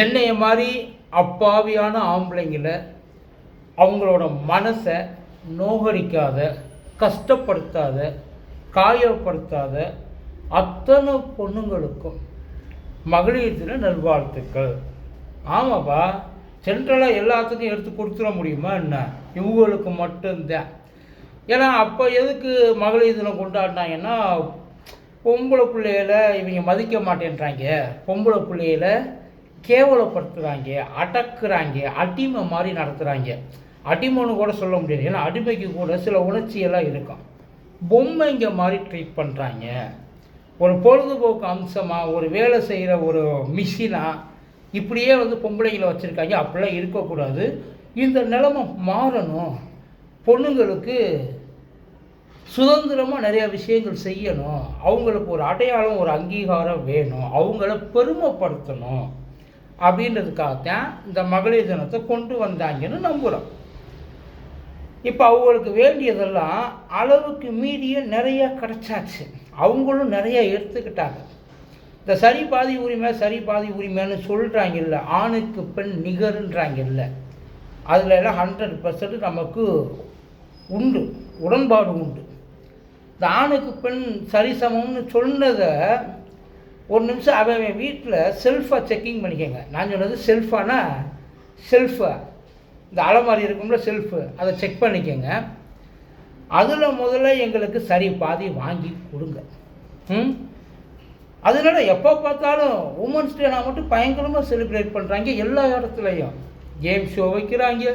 என்னைய மாதிரி அப்பாவியான ஆம்பளைங்களை அவங்களோட மனசை நோகடிக்காத கஷ்டப்படுத்தாத காயப்படுத்தாத அத்தனை பொண்ணுங்களுக்கும் மகளிர் தின நல்வாழ்த்துக்கள். ஆமாப்பா சென்ட்ரலாக எல்லாத்துக்கும் எடுத்து கொடுத்துட முடியுமா என்ன? இவங்களுக்கு மட்டும்தான். ஏன்னா அப்போ எதுக்கு மகளிர் தினம் கொண்டாடினாங்கன்னா பொம்பளை பிள்ளையில இவங்க மதிக்க மாட்டேன்றாங்க. பொம்பளை பிள்ளையில கேவலப்படுத்துகிறாங்க அடக்குறாங்க அடிமை மாதிரி நடத்துகிறாங்க அடிமைன்னு கூட சொல்ல முடியாது. ஏன்னா அடிமைக்கு கூட சில உணர்ச்சியெல்லாம் இருக்கும். பொம்மைங்க மாதிரி ட்ரீட் பண்ணுறாங்க ஒரு பொழுதுபோக்கு அம்சமாக ஒரு வேலை செய்கிற ஒரு மிஷினாக இப்படியே வந்து பொம்பளைங்களை வச்சுருக்காங்க. அப்படிலாம் இருக்கக்கூடாது. இந்த நிலமை மாறணும். பொண்ணுங்களுக்கு சுதந்திரமாக நிறையா விஷயங்கள் செய்யணும். அவங்களுக்கு ஒரு அடையாளம் ஒரு அங்கீகாரம் வேணும். அவங்கள பெருமைப்படுத்தணும். அப்படின்றதுக்காகத்தான் இந்த மகளிர் தினத்தை கொண்டு வந்தாங்கன்னு நம்புகிறோம் இப்போ அவங்களுக்கு வேண்டியதெல்லாம் அளவுக்கு மீறிய நிறைய கிடைச்சாச்சு. அவங்களும் நிறைய எடுத்துக்கிட்டாங்க. இந்த சரி பாதி உரிமை சரி பாதி உரிமைன்னு சொல்கிறாங்கல்ல ஆணுக்கு பெண் நிகருன்றாங்கல்ல அதில் எல்லாம் ஹண்ட்ரட் பர்சன்ட் நமக்கு உண்டு உடன்பாடு உண்டு. இந்த ஆணுக்கு பெண் சரிசமம்னு சொன்னதை ஒரு நிமிஷம் அவன் வீட்டில் செல்ஃபாக செக்கிங் பண்ணிக்கோங்க. நான் சொன்னது செல்ஃபானா செல்ஃபா இந்த அலமாரி இருக்கும்ல செல்ஃபு அதை செக் பண்ணிக்கோங்க. அதில் முதல்ல எங்களுக்கு சரி பாதி வாங்கி கொடுங்க. ம்? அதனால எப்போ பார்த்தாலும் உமன்ஸ் டேனா மட்டும் பயங்கரமாக செலிப்ரேட் பண்ணுறாங்க எல்லா இடத்துலையும். கேம் ஷோ வைக்கிறாங்க.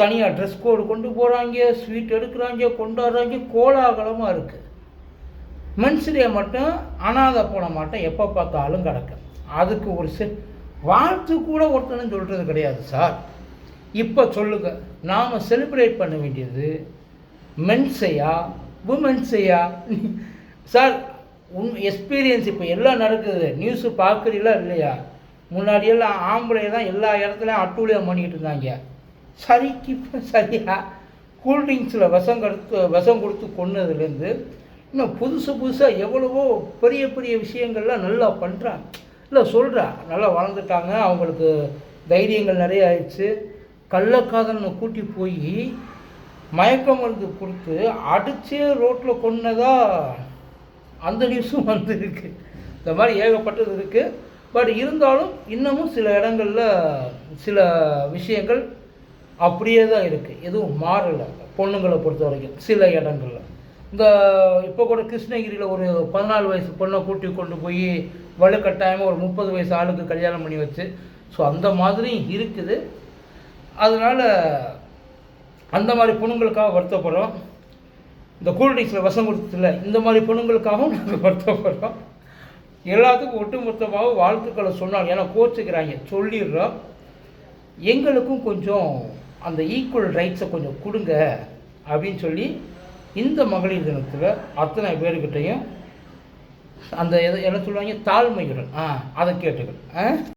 தனியாக ட்ரெஸ் கோடு கொண்டு போகிறாங்க ஸ்வீட் எடுக்கிறாங்க கொண்டாடுறாங்க கோலாகலமாக இருக்குது மென்ஸ் டே மட்டும் அனாதை போன மாட்டோம் எப்போ பார்த்தாலும் கிடக்கும். அதுக்கு ஒரு செ வாழ்த்து கூட ஒருத்தனும் சொல்கிறது கிடையாது சார். இப்போ சொல்லுங்க. நாம் செலிப்ரேட் பண்ண வேண்டியது மென்ஸையா உமன்ஸையா சார் உன் எக்ஸ்பீரியன்ஸ் இப்போ எல்லாம் நடக்குது. நியூஸு பார்க்குறீங்களா இல்லையா? முன்னாடியெல்லாம் ஆம்பளை தான் எல்லா இடத்துலையும் அட்டூழியம் பண்ணிக்கிட்டு இருந்தாங்க. சரிக்கு சரியா கூல்ட்ரிங்க்ஸில் விஷம் கொடுத்து விஷம் கொடுத்து கொன்னதுலேருந்து இன்னும் புதுசு புதுசாக எவ்வளவோ பெரிய பெரிய விஷயங்கள்லாம் நல்லா பண்ணுறாங்க இல்லை சொல்கிறா நல்லா வளர்ந்துட்டாங்க. அவங்களுக்கு தைரியங்கள் நிறைய ஆயிடுச்சு. கள்ளக்காதலனை கூட்டி போய் மயக்க மருந்து கொடுத்து அடித்து ரோட்டில் கொன்னதாக அந்த நியூஸும் வந்துருக்கு. இந்த மாதிரி ஏகப்பட்டது இருக்குது பட் இருந்தாலும் இன்னமும் சில இடங்களில் சில விஷயங்கள் அப்படியே தான் இருக்குது எதுவும் மாறலை. பொண்ணுங்களை பொறுத்த வரைக்கும் சில இடங்களில். இந்த இப்போ கூட கிருஷ்ணகிரியில் ஒரு பதினாலு வயசு பொண்ணை கூட்டி கொண்டு போய் வலுக்கட்டாயமாக ஒரு முப்பது வயசு ஆளுக்கு கல்யாணம் பண்ணி வச்சு. ஸோ அந்த மாதிரியும் இருக்குது. அதனால் அந்த மாதிரி பொண்ணுங்களுக்காக வருத்தப்படுறோம். இந்த கூல்ட்ரிங்க்ஸில் வசம் கொடுத்ததில்ல இந்த மாதிரி பொண்ணுங்களுக்காகவும் நாங்கள் வருத்தப்படுறோம். எல்லாத்துக்கும் ஒட்டுமொத்தமாக வாழ்த்துக்களை சொன்னாங்க. ஏன்னா கோச்சுக்கிறாங்க. சொல்லிடுறோம். எங்களுக்கும் கொஞ்சம் அந்த ஈக்குவல் ரைட்ஸை கொஞ்சம் கொடுங்க அப்படின்னு சொல்லி இந்த மகளிர் தினத்தில் அத்தனை பேர்கிட்டையும் அந்த எதை என்ன சொல்லுவாங்க? தாழ்மையுடன். ஆ அதை கேட்டுக்கணும். ஆ?